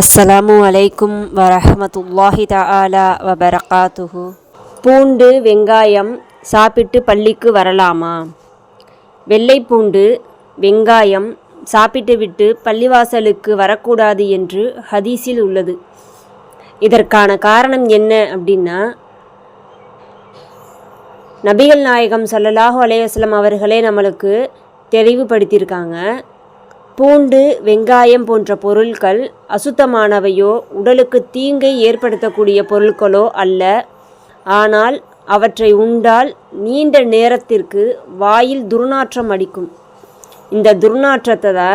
அஸ்ஸலாமு அலைக்கும் வரஹ்மத்துல்லாஹி தஆலா வபரகாத்துஹு. பூண்டு வெங்காயம் சாப்பிட்டு பள்ளிக்கு வரலாமா? வெள்ளை பூண்டு வெங்காயம் சாப்பிட்டு விட்டு பள்ளிவாசலுக்கு வரக்கூடாது என்று ஹதீஸில் உள்ளது. இதற்கான காரணம் என்ன அப்படின்னா நபிகள் நாயகம் சல்லல்லாஹு அலைஹி அவர்களே நம்மளுக்கு தெளிவுபடுத்தியிருக்காங்க. பூண்டு வெங்காயம் போன்ற பொருட்கள் அசுத்தமானவையோ உடலுக்கு தீங்கை ஏற்படுத்தக்கூடிய பொருட்களோ அல்ல. ஆனால் அவற்றை உண்டால் நீண்ட நேரத்திற்கு வாயில் துர்நாற்றம் அடிக்கும். இந்த துர்நாற்றத்தை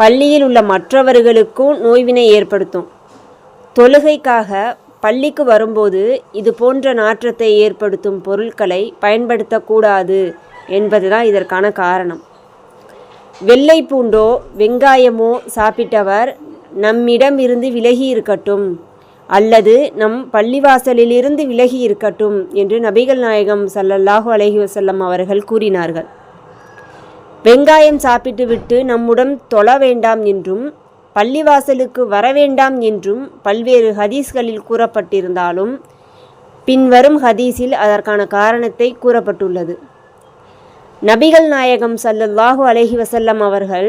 பள்ளியில் உள்ள மற்றவர்களுக்கும் நோய்வினை ஏற்படுத்தும். தொழுகைக்காக பள்ளிக்கு வரும்போது இது போன்ற நாற்றத்தை ஏற்படுத்தும் பொருட்களை பயன்படுத்தக்கூடாது என்பதுதான் இதற்கான காரணம். வெள்ளை பூண்டோ வெங்காயமோ சாப்பிட்டவர் நம்மிடம் இருந்து விலகி இருக்கட்டும். அல்லது நம் பள்ளிவாசலிலிருந்து விலகி இருக்கட்டும் என்று நபிகள் நாயகம் சல்லல்லாஹு அலஹி வசல்லம் அவர்கள் கூறினார்கள். வெங்காயம் சாப்பிட்டு விட்டு நம்முடன் தொழ வேண்டாம் என்றும் பள்ளிவாசலுக்கு வரவேண்டாம் என்றும் பல்வேறு ஹதீஸ்களில் கூறப்பட்டிருந்தாலும் பின்வரும் ஹதீஸில் அதற்கான காரணத்தை கூறப்பட்டுள்ளது. நபிகள் நாயகம் சல்லல்லாஹு அலஹி வசல்லம் அவர்கள்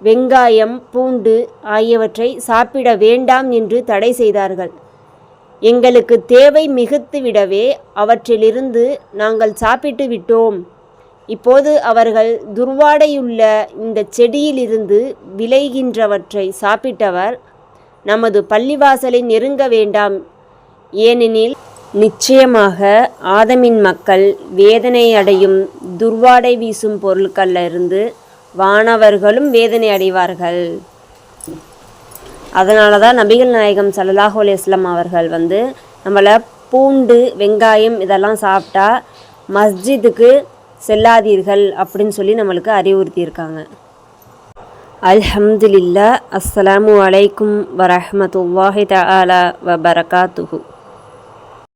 வெங்காயம் பூண்டு ஆகியவற்றை சாப்பிட வேண்டாம் என்று தடை செய்தார்கள். எங்களுக்கு தேவை மிகுத்து விடவே அவற்றிலிருந்து நாங்கள் சாப்பிட்டு விட்டோம். இப்போது அவர்கள் துர்வாடையுள்ள இந்த செடியிலிருந்து விளைகின்றவற்றை சாப்பிட்டவர் நமது பள்ளிவாசலை நெருங்க வேண்டாம். ஏனெனில் நிச்சயமாக ஆதமின் மக்கள் வேதனை அடையும் துர்வாடை வீசும் பொருட்களில் இருந்து வானவர்களும் வேதனை அடைவார்கள். அதனால தான் நபிகள் நாயகம் சல்லாஹூ அலைஹி அவர்கள் வந்து நம்மளை பூண்டு வெங்காயம் இதெல்லாம் சாப்பிட்டா மஸ்ஜிதுக்கு செல்லாதீர்கள் அப்படின்னு சொல்லி நம்மளுக்கு அறிவுறுத்தியிருக்காங்க. அல்ஹம்துலில்லா அஸ்ஸலாமு அலைக்கும் வரஹ்மத்துல்லாஹி தஆலா வபரகாத்துஹு.